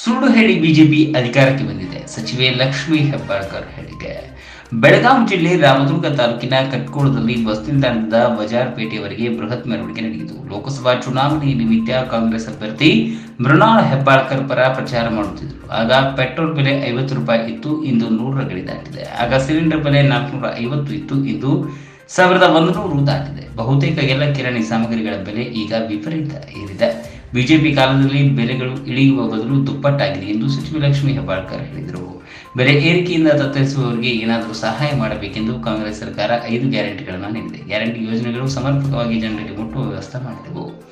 ಸುಳ್ಳು ಹೇಳಿ ಬಿಜೆಪಿ ಅಧಿಕಾರಕ್ಕೆ ಬಂದಿದೆ. ಸಚಿವೆ ಲಕ್ಷ್ಮೀ ಹೆಬ್ಬಾಳ್ಕರ್ ಹೇಳಿಕೆ. ಬೆಳಗಾವಿ ಜಿಲ್ಲೆ ರಾಮದುರ್ಗ ತಾಲೂಕಿನ ಕಟ್ಕೋಳದಲ್ಲಿ ಬಸ್ ನಿಲ್ದಾಣದ ಬಜಾರ್ ಪೇಟೆಯವರೆಗೆ ಬೃಹತ್ ಮೆರವಣಿಗೆ ನಡೆಯಿತು. ಲೋಕಸಭಾ ಚುನಾವಣೆ ನಿಮಿತ್ತ ಕಾಂಗ್ರೆಸ್ ಅಭ್ಯರ್ಥಿ ಮೃಣಾಲ್ ಹೆಬ್ಬಾಳ್ಕರ್ ಪರ ಪ್ರಚಾರ ಮಾಡುತ್ತಿದ್ದರು. ಆಗ ಪೆಟ್ರೋಲ್ ಬೆಲೆ ಐವತ್ತು ರೂಪಾಯಿ ಇತ್ತು, ಇಂದು ನೂರರ ಗಡಿ ದಾಟಿದೆ. ಆಗ ಸಿಲಿಂಡರ್ ಬೆಲೆ ನಾಲ್ಕುನೂರ ಐವತ್ತು ಇತ್ತು, ಇಂದು ಸಾವಿರದ ಒಂದು ನೂರು ದಾಟಿದೆ ಬಹುತೇಕ ಎಲ್ಲ ಕಿರಾಣಿ ಸಾಮಗ್ರಿಗಳ ಬೆಲೆ ಈಗ ವಿಪರೀತ ಏರಿದೆ. ಬಿಜೆಪಿ ಕಾಲದಲ್ಲಿ ಬೆಲೆಗಳು ಇಳಿಯುವ ಬದಲು ದುಪ್ಪಟ್ಟಾಗಿದೆ ಎಂದು ಸಚಿವ ಲಕ್ಷ್ಮೀ ಹೆಬ್ಬಾಳ್ಕರ್ ಹೇಳಿದರು. ಬೆಲೆ ಏರಿಕೆಯಿಂದ ತತ್ತರಿಸುವವರಿಗೆ ಏನಾದರೂ ಸಹಾಯ ಮಾಡಬೇಕೆಂದು ಕಾಂಗ್ರೆಸ್ ಸರ್ಕಾರ ಐದು ಗ್ಯಾರಂಟಿಗಳನ್ನು ನೀಡಿದೆ. ಗ್ಯಾರಂಟಿ ಯೋಜನೆಗಳು ಸಮರ್ಪಕವಾಗಿ ಜನರಿಗೆ ಮುಟ್ಟುವ ವ್ಯವಸ್ಥೆ ಮಾಡಿದವು.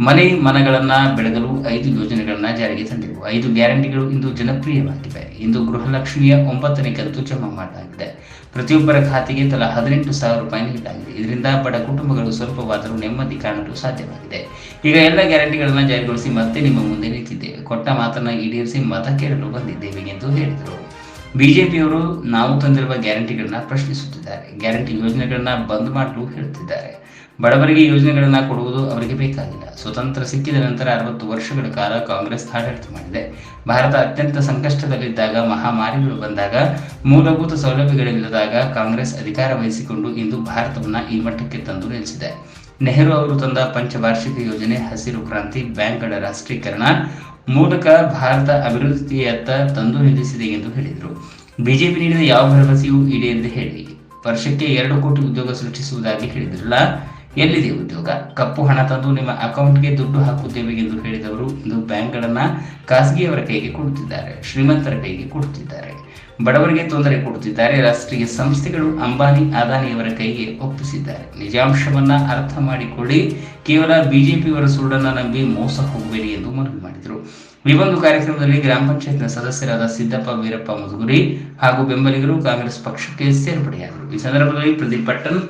ಮನೆ ಮನಗಳನ್ನ ಬೆಳಗಲು ಐದು ಯೋಜನೆಗಳನ್ನ ಜಾರಿಗೆ ತಂದಿವೆ ಐದು ಗ್ಯಾರಂಟಿಗಳು ಇಂದು ಜನಪ್ರಿಯವಾಗಿವೆ. ಇಂದು ಗೃಹಲಕ್ಷ್ಮಿಯ ಒಂಬತ್ತನೇ ಕಂತು ಜಮಾ ಮಾಡಲಾಗಿದೆ. ಪ್ರತಿಯೊಬ್ಬರ ಖಾತೆಗೆ ತಲಾ ಹದಿನೆಂಟು ಸಾವಿರ ರೂಪಾಯಿ ನೀಡಲಾಗಿದೆ ಇದರಿಂದ ಬಡ ಕುಟುಂಬಗಳು ಸ್ವಲ್ಪವಾದರೂ ನೆಮ್ಮದಿ ಕಾಣಲು ಸಾಧ್ಯವಾಗಿದೆ. ಈಗ ಎಲ್ಲ ಗ್ಯಾರಂಟಿಗಳನ್ನು ಜಾರಿಗೊಳಿಸಿ ಮತ್ತೆ ನಿಮ್ಮ ಮುಂದೆ ನಿಂತಿದ್ದೇವೆ. ಕೊಟ್ಟ ಮಾತನ್ನ ಈಡೇರಿಸಿ ಮತ ಕೇಳಲು ಬಂದಿದ್ದೇವೆ ಎಂದು ಹೇಳಿದರು. ಬಿಜೆಪಿಯವರು ನಾವು ತಂದಿರುವ ಗ್ಯಾರಂಟಿಗಳನ್ನ ಪ್ರಶ್ನಿಸುತ್ತಿದ್ದಾರೆ. ಗ್ಯಾರಂಟಿ ಯೋಜನೆಗಳನ್ನ ಬಂದ್ ಮಾಡಲು ಹೇಳುತ್ತಿದ್ದಾರೆ ಬಡವರಿಗೆ ಯೋಜನೆಗಳನ್ನ ಕೊಡುವುದು ಅವರಿಗೆ ಬೇಕಾಗಿಲ್ಲ. ಸ್ವತಂತ್ರ ಸಿಕ್ಕಿದ ನಂತರ ಅರವತ್ತು ವರ್ಷಗಳ ಕಾಲ ಕಾಂಗ್ರೆಸ್ ಆಡಳಿತ ಮಾಡಿದೆ. ಭಾರತ ಅತ್ಯಂತ ಸಂಕಷ್ಟದಲ್ಲಿದ್ದಾಗ, ಮಹಾಮಾರಿಗಳು ಬಂದಾಗ, ಮೂಲಭೂತ ಸೌಲಭ್ಯಗಳಿಲ್ಲದಾಗ ಕಾಂಗ್ರೆಸ್ ಅಧಿಕಾರ ವಹಿಸಿಕೊಂಡು ಇಂದು ಭಾರತವನ್ನ ಈ ಮಟ್ಟಕ್ಕೆ ತಂದು ನಿಲ್ಲಿಸಿದೆ. ನೆಹರು ಅವರು ತಂದ ಪಂಚವಾರ್ಷಿಕ ಯೋಜನೆ ಹಸಿರು ಕ್ರಾಂತಿ ಬ್ಯಾಂಕ್ಗಳ ರಾಷ್ಟ್ರೀಕರಣ ಮೂಲಕ ಭಾರತ ಅಭಿವೃದ್ಧಿಯತ್ತ ತಂದು ನಿಲ್ಲಿಸಿದೆ ಎಂದು ಹೇಳಿದರು. ಬಿಜೆಪಿ ನೀಡಿದ ಯಾವ ಭರವಸೆಯೂ ಈಡೇರಿದೆ ಹೇಳಿ, ವರ್ಷಕ್ಕೆ ಎರಡು ಕೋಟಿ ಉದ್ಯೋಗ ಸೃಷ್ಟಿಸುವುದಾಗಿ ಹೇಳಿದ್ರಲ್ಲ ಎಲ್ಲಿದೆ ಉದ್ಯೋಗ? ಕಪ್ಪು ಹಣ ತಂದು ನಿಮ್ಮ ಅಕೌಂಟ್ಗೆ ದುಡ್ಡು ಹಾಕುತ್ತೇವೆ ಎಂದು ಹೇಳಿದವರು ಇಂದು ಬ್ಯಾಂಕ್ಗಳನ್ನ ಖಾಸಗಿಯವರ ಕೈಗೆ ಕೊಡುತ್ತಿದ್ದಾರೆ, ಶ್ರೀಮಂತರ ಕೈಗೆ ಕೊಡುತ್ತಿದ್ದಾರೆ. ಬಡವರಿಗೆ ತೊಂದರೆ ಕೊಡುತ್ತಿದ್ದಾರೆ, ರಾಷ್ಟ್ರೀಯ ಸಂಸ್ಥೆಗಳು ಅಂಬಾನಿ ಅದಾನಿಯವರ ಕೈಗೆ ಒಪ್ಪಿಸಿದ್ದಾರೆ. ನಿಜಾಂಶವನ್ನ ಅರ್ಥ ಮಾಡಿಕೊಳ್ಳಿ. ಕೇವಲ ಬಿಜೆಪಿಯವರ ಸುಳ್ಳನ್ನ ನಂಬಿ ಮೋಸ ಹೋಗಬೇಡಿ ಎಂದು ಮನವಿ ಮಾಡಿದರು. ಈ ಒಂದು ಕಾರ್ಯಕ್ರಮದಲ್ಲಿ ಗ್ರಾಮ ಪಂಚಾಯತ್ನ ಸದಸ್ಯರಾದ ಸಿದ್ದಪ್ಪ ವೀರಪ್ಪ ಮುದುಗುರಿ ಹಾಗೂ ಬೆಂಬಲಿಗರು ಕಾಂಗ್ರೆಸ್ ಪಕ್ಷಕ್ಕೆ ಸೇರ್ಪಡೆಯಾದರು. ಈ ಸಂದರ್ಭದಲ್ಲಿ Pradeep Pattan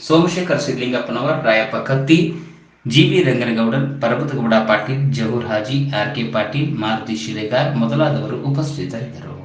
Somashekhar Sidlingappanavar, Rayappa Katti V Ranganagoudar Parvatagouda Patil, Jahoor Haji R K Patil, Maruti Shilegar ಮೊದಲಾದವರು ಉಪಸ್ಥಿತರಿದ್ದರು.